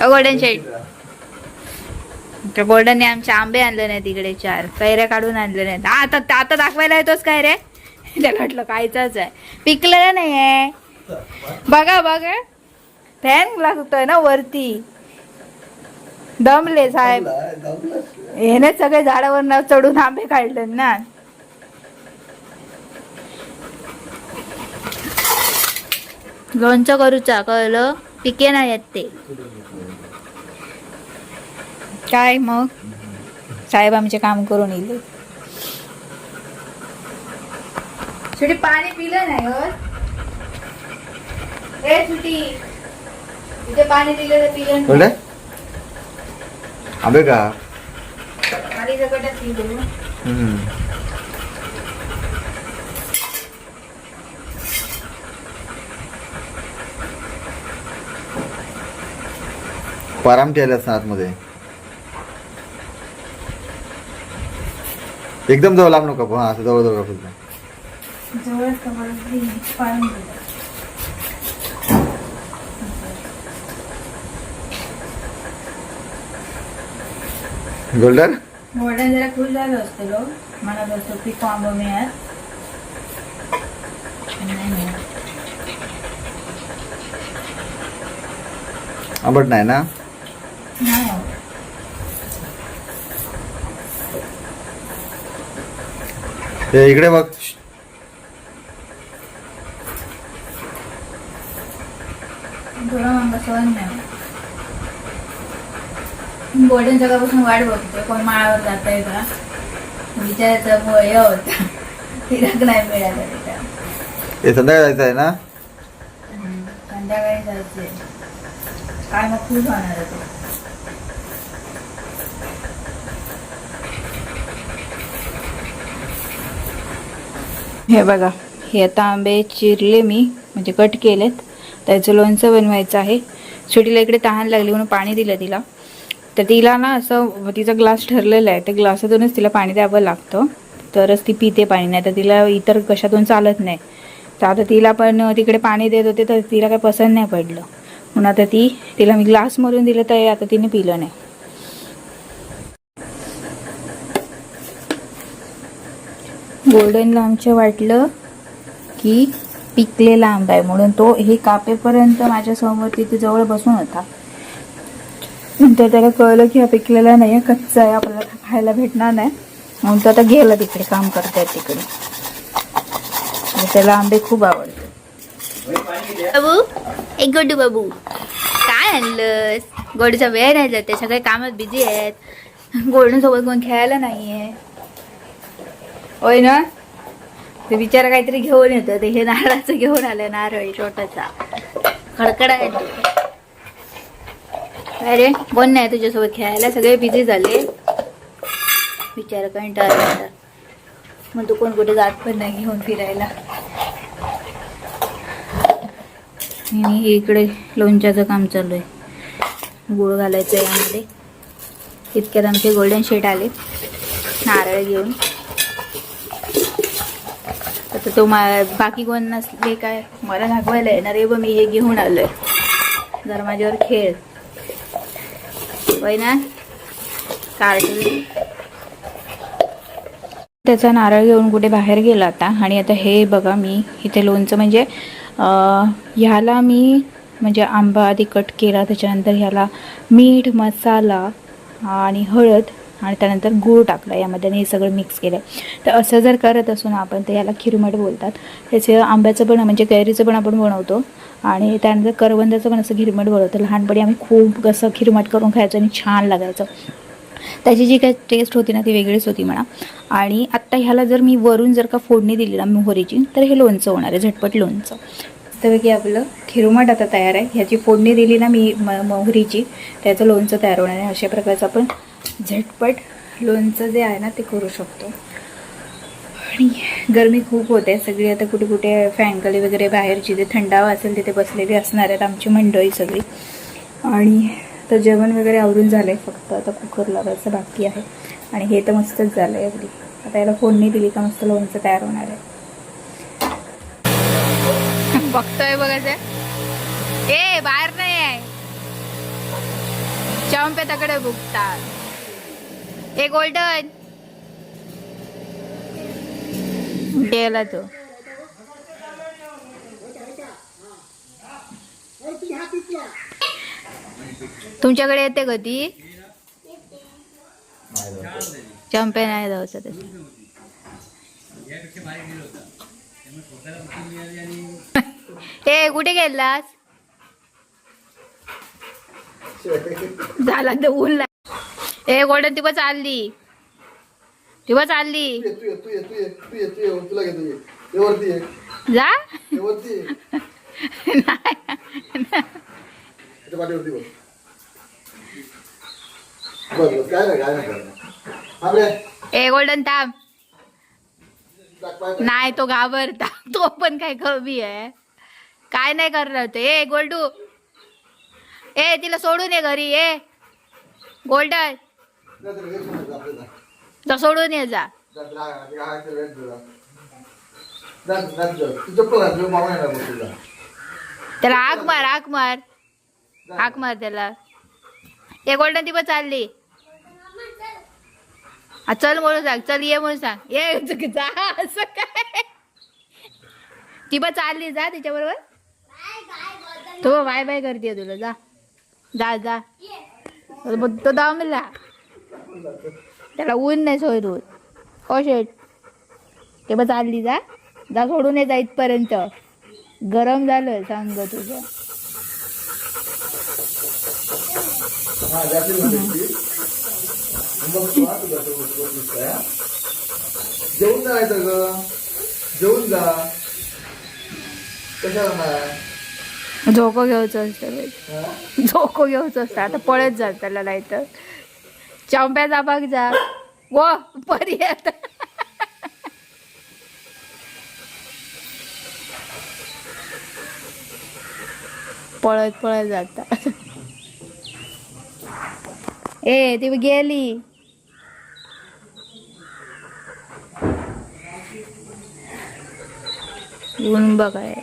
Golden shade गोल्डनने आमचे आंबे आणले नाही तिकडे चार. कैऱ्या काढून आणले नाहीत. आता आता दाखवायला येतोच काय रे त्याला म्हटलं कायचाच आहे. पिकलेलं नाही आहे. बघा बघा. फॅन लागतोय ना वरती. दमले साहेब. हेने सगळे झाडावर चढून आंबे काढले ना. लोणचं करूचा कळलं? पिके नाही येत ते काय मग? साहेब आमचे काम करून येईल. सुटी पाणी पिलं नाही हो. ए पाणी तर पिलं बोलले नाही. आंबे का पाणी सकटच पिलं. हम्म. पारामटी आले असतात आतमध्ये. एकदम जवळ लांब नको हा असं जवळ जवळ फक्त गोल्डन? गोल्डन जरा खुश झालं असतं लो म्हणत असतो मिळत. नाही मिळत. आंबट नाही ना? नाही. ते इकडे बघ. गोल्डन जगापासून वाट बघते. कोण माळावर जात आहे का? विचारायचं हे होता. तिरक नाही मिळालं हे संध्याकाळी जायचं आहे ना? संध्याकाळी जायचंय. काय मग खूप होणार हे बघा हे आता आंबे चिरले मी म्हणजे कट केलेत. त्याचं लोणचं बनवायचं आहे. सुटीला इकडे तहान लागली म्हणून पाणी दिलं तिला. तर तिला ना असं तिचा ग्लास ठरलेला आहे. त्या ग्लासातूनच तिला पाणी द्यावं लागतं. तरच ती पिते पाणी. नाही तर तिला इतर कशातून चालत नाही. तर आता तिला पण तिकडे पाणी देत होते तर तिला काही पसंत नाही पडलं. म्हणून आता ती तिला मी ग्लास मारून दिलं तर आता तिने पिलं नाही. गोल्डनला आमच्या वाटलं की पिकलेला आंबा आहे. म्हणून तो हे कापेपर्यंत माझ्यासमोर तिथे जवळ बसून होता. नंतर त्याला कळलं की हा पिकलेला नाही आहे कच्चा आहे आपल्याला खायला भेटणार नाही. म्हणून तो आता गेला तिकडे काम करतायत तिकडे. त्याला आंबे खूप आवडते बाबू एक गोडू बाबू. काय आणलंस? गोडूचा वेळ राहिला जाते सगळे कामात बिझी आहेत. गोल्डन सोबत कोण खेळायला नाहीये. होय ना? ते बिचारा काहीतरी घेऊन येतो. ते हे नारळाचं घेऊन आलं नारळ छोटासा खडखडा आहे अरे कोण नाही तुझ्यासोबत खेळायला? सगळे बिझी झाले. बिचारा कंटाळा मग तू कोण कुठे जात पण नाही घेऊन फिरायला. आणि इकडे लोणच्याचं काम चालू आहे. गुळ घालायचं आहे यामध्ये. इतक्यात आमचे गोल्डन शेट आले नारळ घेऊन. आता तो मा बाकी कोण नसले काय? मला दाखवायला येणार आहे ब मी हे घेऊन आलोय. जर माझ्यावर खेळ. होय ना? कार्टून. त्याचा नारळ घेऊन कुठे बाहेर गेला आता. आणि आता हे बघा मी इथे लोणचं म्हणजे ह्याला मी म्हणजे आंबा आधी कट केला त्याच्यानंतर ह्याला मीठ मसाला आणि हळद आणि त्यानंतर गूळ टाकला यामध्ये आणि हे सगळं मिक्स केलं. तर असं जर करत असू ना आपण तर याला खिरमट बोलतात. त्याचे आंब्याचं पण म्हणजे कैरीचं पण आपण बनवतो. आणि त्यानंतर करवंदाचं पण असं खिरमट बनवतो. लहानपणी आम्ही खूप कसं खिरमट करून खायचो आणि छान लागायचं. त्याची जी काही टेस्ट होती ना ती वेगळीच होती म्हणा. आणि आत्ता ह्याला जर मी वरून जर का फोडणी दिली ना मोहरीची तर हे लोणचं होणार आहे झटपट लोणचं. त्यापैकी आपलं खिरुमट आता तयार आहे. ह्याची फोडणी दिली ना मी म मोहरीची त्याचं लोणचं तयार होणार आहे. अशा प्रकारचं आपण झटपट लोणचं जे आहे ना ते करू शकतो. आणि गरमी खूप होते सगळी आता कुठे कुठे फॅनकले वगैरे बाहेरची जे थंडावा असेल तिथे बसलेली असणार आहेत आमची मंडळी सगळी. आणि तर जेवण वगैरे आवरून झालं आहे फक्त आता कुकर लावायचं बाकी आहे. आणि हे तर मस्तच झालं आहे अगदी. आता याला फोडणी दिली का मस्त लोणचं तयार होणार आहे. बघतोय बघायचं ए बाहेर नाही आहे चंपे तकडे बुकतात. ए गोल्डन गेला तो. तुमच्याकडे येते कधी ती? चंपे नाही जायचं ए कुठे गेलास? झाला तर ऊन ए गोल्डन ती पण चालली ती पण चालली तू ये, तू ये, तू ये, तू ये, तू ये, तू ये, तुला घेतो ये. ये. वरती ये, जा. ए गोल्डन टाक. नाही तो घाबरता तो पण काय कमी आहे. काय नाही करणार ते. ए गोल्डू. ए तिला सोडून ये घरी. ए गोल्डन. जा सोडून ये जा. त्याला आग मार आग मार. आग मार त्याला. एक गोल्डन ती पण चालली. चल म्हणून सांग चल ये म्हणून सांग. ये जा असं काय? ती पण चालली जा तिच्याबरोबर. तो बाय बाय करते तुला जा. जा जा. मग तो दमला त्याला ऊन नाही सोय दूध. हो शेट ते पण चालली जा. जा सोडून ये जा इथपर्यंत. गरम झालं सांग तुझं. जेवून जायचं ग. जेवून जा. नाही झोको घ्यायचं असतं? झोको घ्यायचं असतं. आता पळत जा त्याला नाही तर चंप्याचा जा. वो परी आता पळत पळत जाता. ए ती गेली. ऊन बघाय.